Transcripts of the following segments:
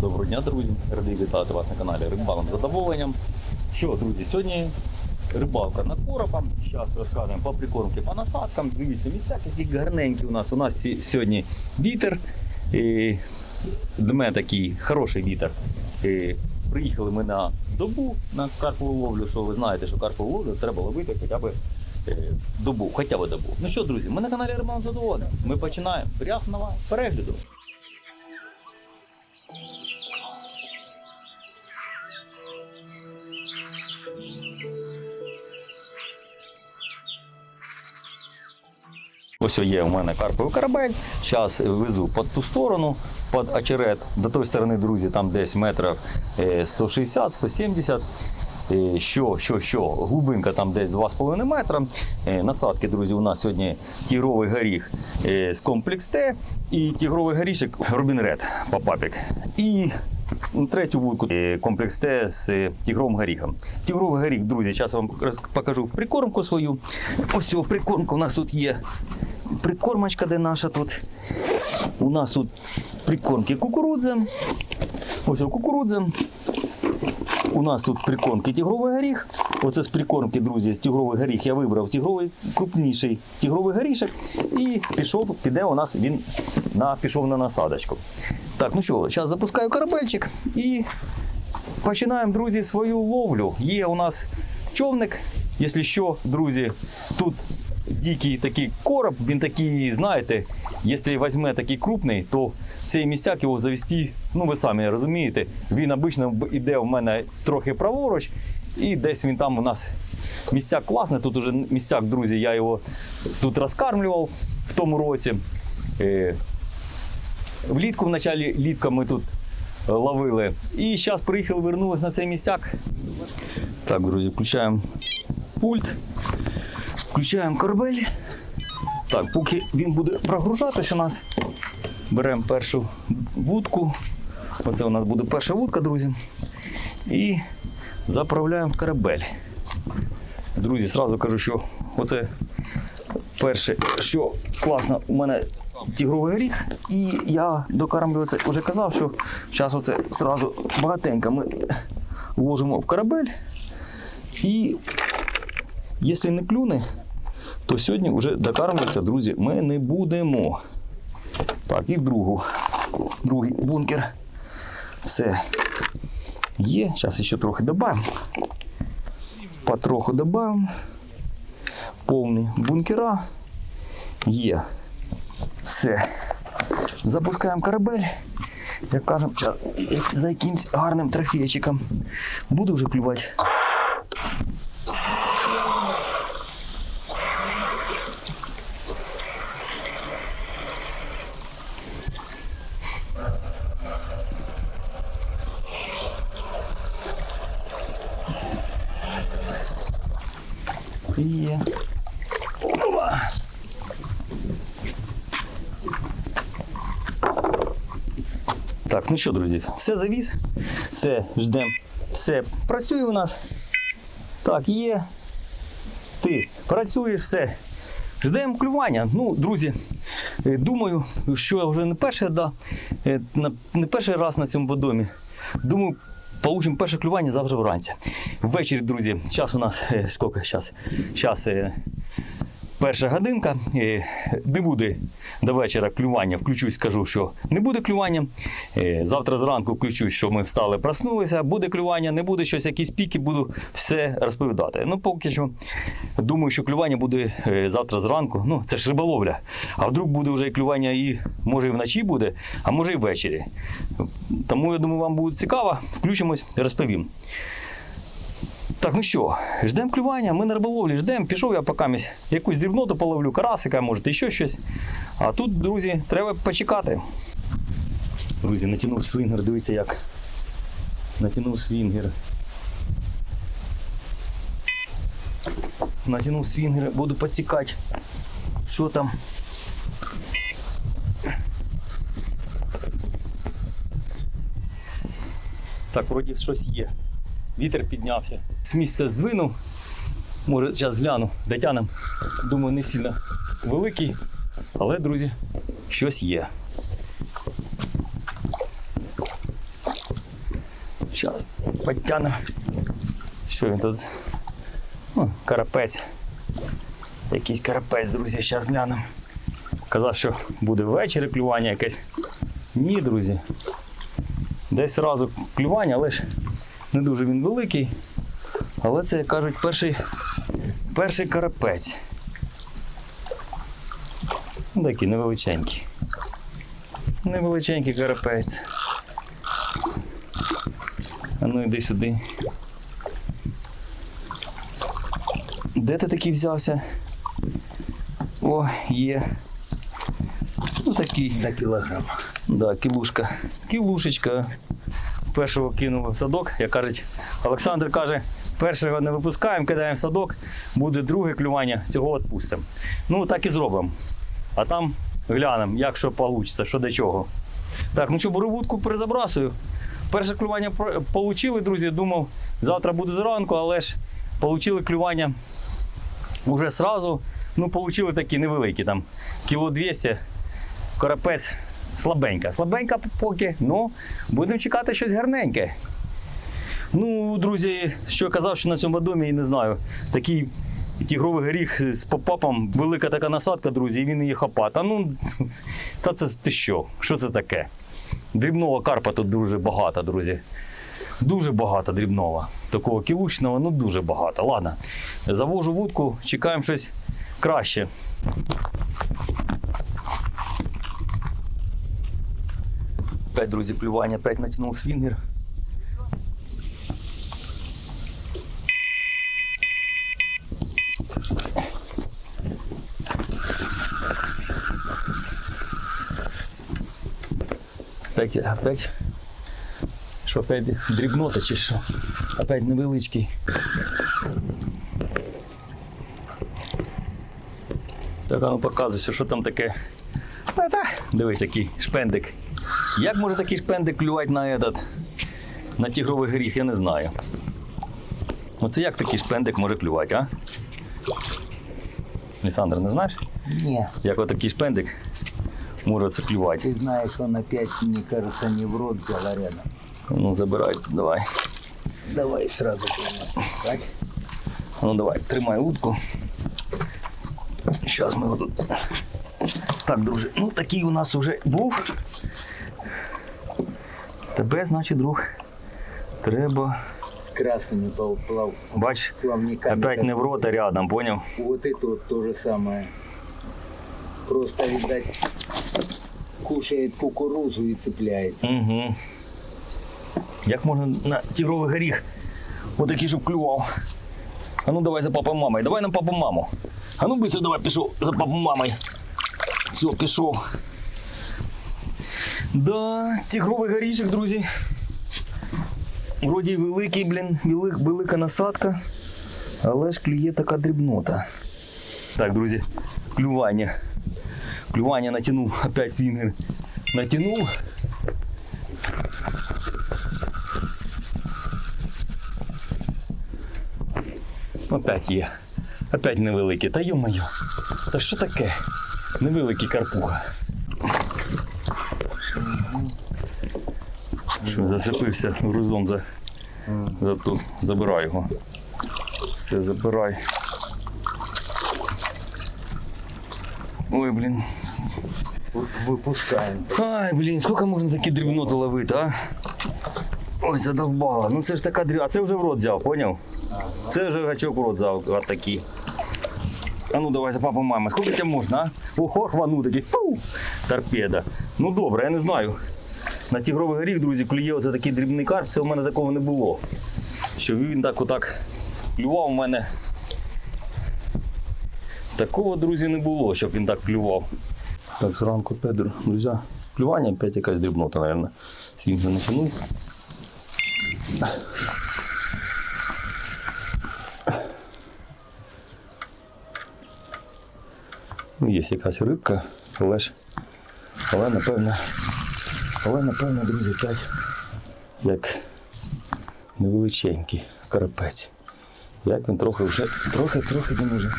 Доброго дня, друзі! Радий вітати вас на каналі Рибалом з задоволенням. Що, друзі, сьогодні рибалка на коропа. Зараз розкажемо по прикормки по насадкам. Дивіться, місця які гарненькі у нас. У нас сьогодні вітер. І дме такий хороший вітер. І приїхали ми на добу на карпову ловлю, що ви знаєте, що карпову ловлю треба ловити хоча б е, добу, хоча б добу. Ну що, друзі, ми на каналі Рибалом задоволенням. Ми починаємо. Приятного перегляду. Ось є у мене карповий корабель. Зараз везу під ту сторону, під очерет. До тої сторони, друзі, там десь метрів е, 160-170. Е, Що, що, що, глибинка там десь 2,5 метра. Е, Насадки, друзі, у нас сьогодні тігровий горіх е, з комплекс Т і тігровий горішок Робін Ред Папапік. І третю вудку е, комплекс Т з е, тігровим горіхом. Тігровий горіх, друзі, зараз вам покажу прикормку свою. Ось цього прикормка у нас тут є. Прикормочка, де наша тут. У нас тут прикормки кукурудзи. Ось кукурудзи. У нас тут прикормки тігровий горіх. Оце з прикормки, друзі, з тігровий горіх я вибрав тігровий крупніший тігровий горішок. І пішов, піде у нас він на, пішов на насадочку. Так, ну що, зараз запускаю корабельчик і починаємо, друзі, свою ловлю. Є у нас човник. Якщо що, друзі, тут дикий такий короб, він такий, знаєте, якщо візьме такий крупний, то цей місцяк його завести, ну ви самі розумієте, він обично йде у мене трохи праворуч, і десь він там у нас місцяк класний. Тут уже місцяк, друзі, я його тут розкармлював в тому році. Е, Влітку в началі літка ми тут ловили. І зараз приїхали, вернулись на цей місцяк. Так, друзі, включаємо пульт, включаємо корабель. Так, поки він буде прогружатися у нас, беремо першу вудку. Оце у нас буде перша вудка, друзі. І заправляємо в корабель. Друзі, зразу кажу, що оце перше, що класно, у мене тігровий горіх, і я докармлював це вже казав, що зараз оце зразу багатенько ми ложимо в корабель. І якщо не клюне, то сьогодні вже докармлюватися, друзі, ми не будемо. Так, і другу, другий бункер. Все є. Зараз ще трохи додамо. Потроху додамо. Повні бункера. Є. Все. Запускаємо корабель. Як кажемо, за якимсь гарним трофейчиком. Буду вже клювати. Є. Опа. Так, ну що, друзі, все завіз, все ждемо, все працює у нас. Так, є. Ти працюєш, все. Ждемо клювання. Ну, друзі, е, думаю, що я вже не перший, да, е, не перший раз на цьому водомі. Думаю, получимо перше клювання завтра вранці. Ввечері, друзі, час у нас е, скільки час? Час перша годинка. Не буде до вечора клювання. Включусь, скажу, що не буде клювання. Е, Завтра зранку включусь, що ми встали, проснулися. Буде клювання, не буде щось, якісь піки, буду все розповідати. Ну, поки що думаю, що клювання буде е, завтра зранку. Ну, це ж риболовля. А вдруг буде вже клювання і може і вночі буде, а може і ввечері. Тому я думаю, вам буде цікаво. Включимось, розповім. Так, ну що, ждемо клювання, ми на риболовлі ждемо. Пішов я поки місь якусь дрібноту половлю, карасика, може, ще щось. А тут, друзі, треба почекати. Друзі, натягнув свінгер, дивіться як. Натягнув свінгер. Натягнув свінгер, буду підсікати. Що там? Так, вроді щось є. Вітер піднявся. З місця здвинув. Може, зараз згляну, дотянем. Думаю, не сильно великий. Але, друзі, щось є. Зараз підтягнемо. Що він тут? Ну, карапець. Якийсь карапець, друзі, зараз глянемо. Казав, що буде ввечері клювання якесь. Ні, друзі. Десь разу клювання, але ж не дуже він великий. Але це, як кажуть, перший, перший карапець. Ну, Такий невеличенький. Невеличенький карапець. А ну йди сюди. Де ти такий взявся? О, є. Ну такий. До кілограм. Да, кілушка. Кілушечка. Першого кинув в садок, як кажуть, Олександр каже, першого не випускаємо, кидаємо в садок, буде друге клювання, цього відпустимо. Ну, так і зробимо. А там глянемо, як що вийде, що до чого. Так, ну що, беру перезабрасую. Перше клювання отримали, друзі. Думав, завтра буде зранку, але ж отримали клювання вже сразу. Ну, отримали такі невеликі, там, кіло 200 карапець слабенька. Слабенька поки, ну будемо чекати щось гарненьке. Ну, друзі, що я казав, що на цьому домі, я не знаю, такий тігровий горіх з попапом, велика така насадка, друзі, і він її хапає. Та ну, та це ти що? Що це таке? Дрібного карпа тут дуже багато, друзі. Дуже багато дрібного. Такого кілучного, ну дуже багато. Ладно, завожу вудку, чекаємо щось краще. Опять, друзі, клювання, опять натягнув свінгер. Опять, опять. Що, опять дрібнота чи що? Опять невеличкий. Так, а ну показуйся, що там таке. Дивись, який шпендик. Як може такий шпендик клювати на этот, на тігровий горіх, я не знаю. Оце як такий шпендик може клювати, а? Олександр, не знаєш? Ні. Як отакий шпендик може це клювати? Ты знаешь, он опять, мне кажется, не в рот взял, а рядом. Ну, забирай, давай. Давай сразу будем. Ну давай, тримай утку. Зараз ми його тут. Так, друже, ну такий у нас вже був. Тебе, значить, друг, треба. С красными плав, плав- Бач, плавниками. опять не в рот, а рядом, поняв? Вот это вот то же самое. Просто, видать, кушает кукурузу и цепляется. Угу. Як можна на тігровий горіх отакий, щоб клював. А ну давай за папою мамою. Давай на папу маму. А ну быстро давай пішов за папу мамою. Все, пішов. Да, тігровий горішок, друзі. Вроді великий, блін, велик, велика насадка. Але ж клює така дрібнота. Так, друзі, клювання. Клювання натягнув, опять свінгер. Натягнув. Опять є. Опять невеликий. Та йо-моє. Та що таке? Невеликий карпуха. Що, зацепився грузом за, за ту. Забирай його. Все, забирай. Ой, блін. Вот Выпускаем. Ай, блін, скільки можна такі дрібноти ловити, а? Ой, задовбало. Ну це ж така дріб... А це вже в рот взяв, поняв? Це вже гачок в рот взяв, от такі. А ну давай за папу мама. Скільки тебе можна, а? Ого, рвану такий. Фу! Торпеда. Ну добре, я не знаю. На тігровий горіх, друзі, клює оце такий дрібний карп, це у мене такого не було. Що він так отак клював у мене. Такого, друзі, не було, щоб він так клював. Так, зранку опять, друзі, клювання, опять якась дрібнота, мабуть. Свін вже натягнув. Ну, є якась рибка, але ж, але напевно, але напевно, друзі, опять як невеличенький карапець. Як він трохи вже, трохи-трохи він вже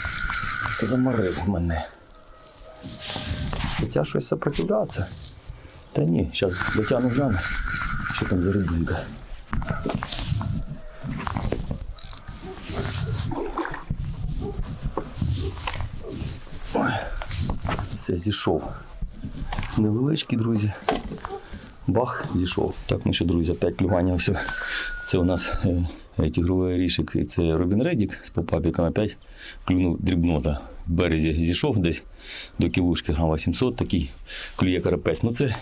заморив мене. Хоча щось сопротивляться. Та ні, зараз дотягну гляну, що там за рибинка. Ой, Все, зійшов. Невеличкий, друзі. Бах, зійшов. Так, ну що, друзі, опять клювання. Все. Це у нас е, тігровий орішик, і це Робін Редік з попапіком опять клюнув дрібнота. В березі зійшов десь до кілушки, грам 800, такий клює карапець. Ну це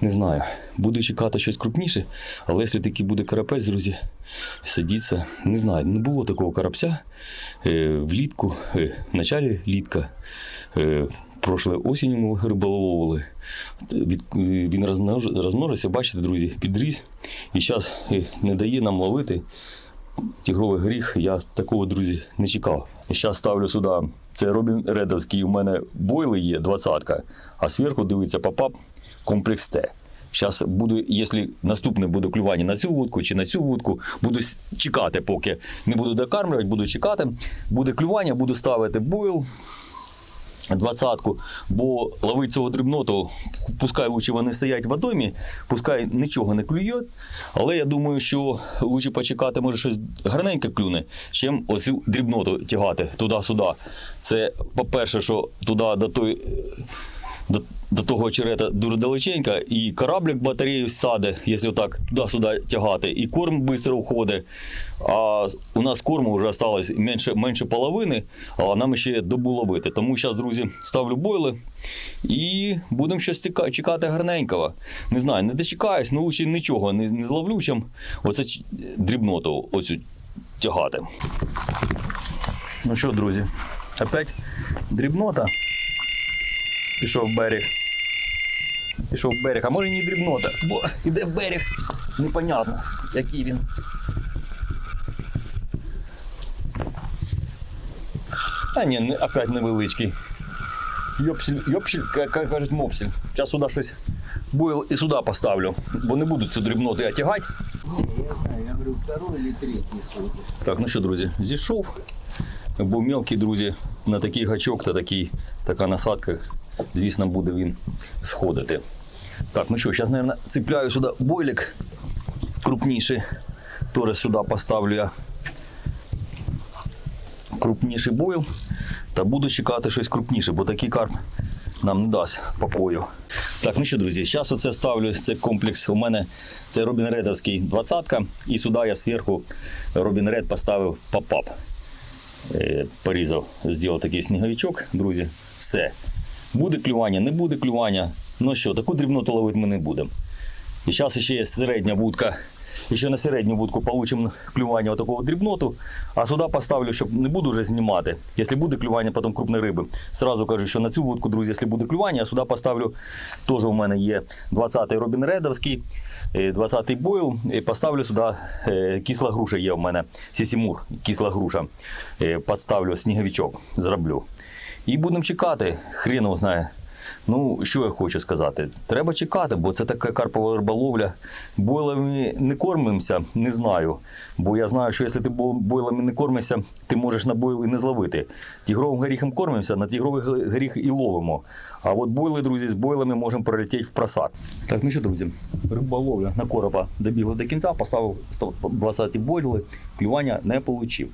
не знаю. Буду чекати щось крупніше, але якщо такий буде карапець, друзі, садіться. Не знаю, не було такого карапця е, влітку, е, в началі літка. Е, Прошлої осінню ми риболовили. Він розмножився, бачите, друзі, підріс. І зараз не дає нам ловити тігровий гріх. Я такого, друзі, не чекав. Зараз ставлю сюди. Це Робін Редовський. У мене бойли є, двадцятка, а зверху дивиться попап комплекс Т. Зараз буду, якщо наступне буде клювання на цю вудку чи на цю вудку, буду чекати, поки не буду докармлювати, буду чекати. Буде клювання, буду ставити бойл, двадцятку, бо ловить цього дрібноту, пускай лучше вони стоять в водомі, пускай нічого не клює, але я думаю, що лучше почекати, може щось гарненьке клюне, чим оцю дрібноту тягати туди-сюди. Це, по-перше, що туди до той. До, до того очерета дуже далеченько, і кораблик батарею саде, якщо так туди-сюди тягати, і корм швидко входить. А у нас корму вже залишилось менше, менше половини, а нам ще добу ловити. Тому зараз, друзі, ставлю бойли і будемо щось чекати гарненького. Не знаю, не дочекаюсь, ну лучше нічого не, не зловлю, чим оце дрібноту оцю тягати. Ну що, друзі, опять дрібнота. Пішов берег. Пішов в берег, а може не дрібнота, бо іде в берег. Непонятно, який він. А ні, не, опять невеличкий. Йопсель, йопсель, як кажуть, мопсель. Зараз сюди щось бойл і сюди поставлю, бо не будуть цю дрібноту я тягати. Я знаю, я говорю, второй или третий сходит. Так, ну що, друзі, зійшов. Бо мелкий, друзі, на такий гачок та такий, така насадка, звісно, буде він сходити. Так, ну що, зараз, мабуть, цепляю сюди бойлик крупніший. Теж сюди поставлю я крупніший бойл. Та буду чекати щось крупніше, бо такий карп нам не дасть покою. Так, ну що, друзі, зараз оце ставлю це комплекс. У мене це Робін Редовський 20-ка, і сюди я зверху Робін Ред поставив попап. Е, Порізав, зробив такий сніговичок, друзі. Все. Буде клювання, не буде клювання. Ну що, таку дрібноту ловити ми не будемо. І зараз ще є середня будка. І ще на середню будку получимо клювання отакого дрібноту, а сюди поставлю, щоб не буду вже знімати. Якщо буде клювання потім крупної риби, сразу кажу, що на цю вудку, друзі, якщо буде клювання, я сюди поставлю, теж у мене є 20-й Робін Редовський, е, 20-й бойл, і поставлю сюди е, кисла груша є у мене, сісімур, кисла груша. Е, Подставлю сніговичок, зроблю. І будемо чекати, хрен його знає. Ну, що я хочу сказати? Треба чекати, бо це така карпова риболовля. Бойлами не кормимося, не знаю. Бо я знаю, що якщо ти бойлами не кормишся, ти можеш на бойли не зловити. Тігровим горіхом кормимося, на тігровий горіх і ловимо. А от бойли, друзі, з бойлами можемо пролетіти в просак. Так, ну що, друзі, риболовля на коропа добігла до кінця, поставив 20 бойли, клювання не отримав.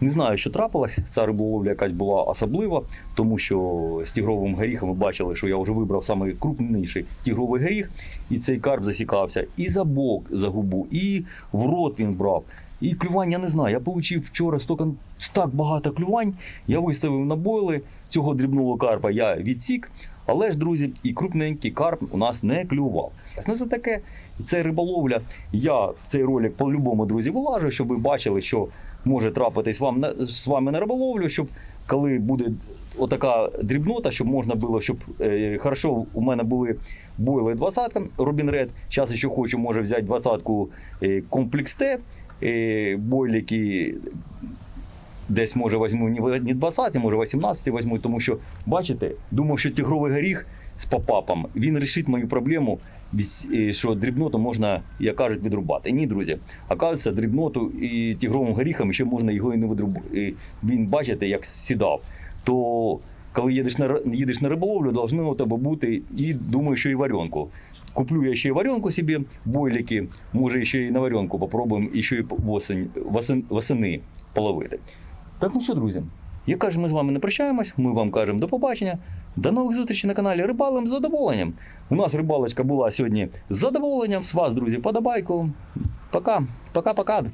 Не знаю, що трапилось. Ця риболовля якась була особлива, тому що з тігровим горіхом ви бачили, що я вже вибрав саме крупніший тігровий горіх, і цей карп засікався і за бок, за губу, і в рот він брав. І клювання я не знаю. Я отримав вчора стільки, так багато клювань. Я виставив на бойли цього дрібного карпа, я відсік. Але ж, друзі, і крупненький карп у нас не клював. Ну це таке, це риболовля. Я цей ролик по-любому, друзі, вилажу, щоб ви бачили, що може трапитись вам на з вами на риболовлю, щоб коли буде отака дрібнота, щоб можна було, щоб е, хорошо у мене були бойли 20 Робін Ред. Зараз ще хочу, може взяти 20-ку е, комплекс Т, е, бойлики. Десь може візьму не не 20, може 18 візьму, тому що, бачите, думав, що тігровий горіх з попапом, він рішить мою проблему, що дрібноту можна, як кажуть, відрубати. Ні, друзі. Оказується, дрібноту і тігровим горіхом ще можна його і не відрубати. Він, бачите, як сідав. То коли їдеш на, їдеш на риболовлю, должно у тебе бути і думаю, що і варенку. Куплю я ще й варенку собі, бойлики, може ще й на варенку попробуємо і ще й восени половити. Так ну що, друзі, як каже, ми з вами не прощаємось, ми вам кажемо до побачення. До нових зустрічей на каналі Рибалим з задоволенням. У нас рибалочка була сьогодні з задоволенням. З вас, друзі, подобайку. Пока, пока-пока.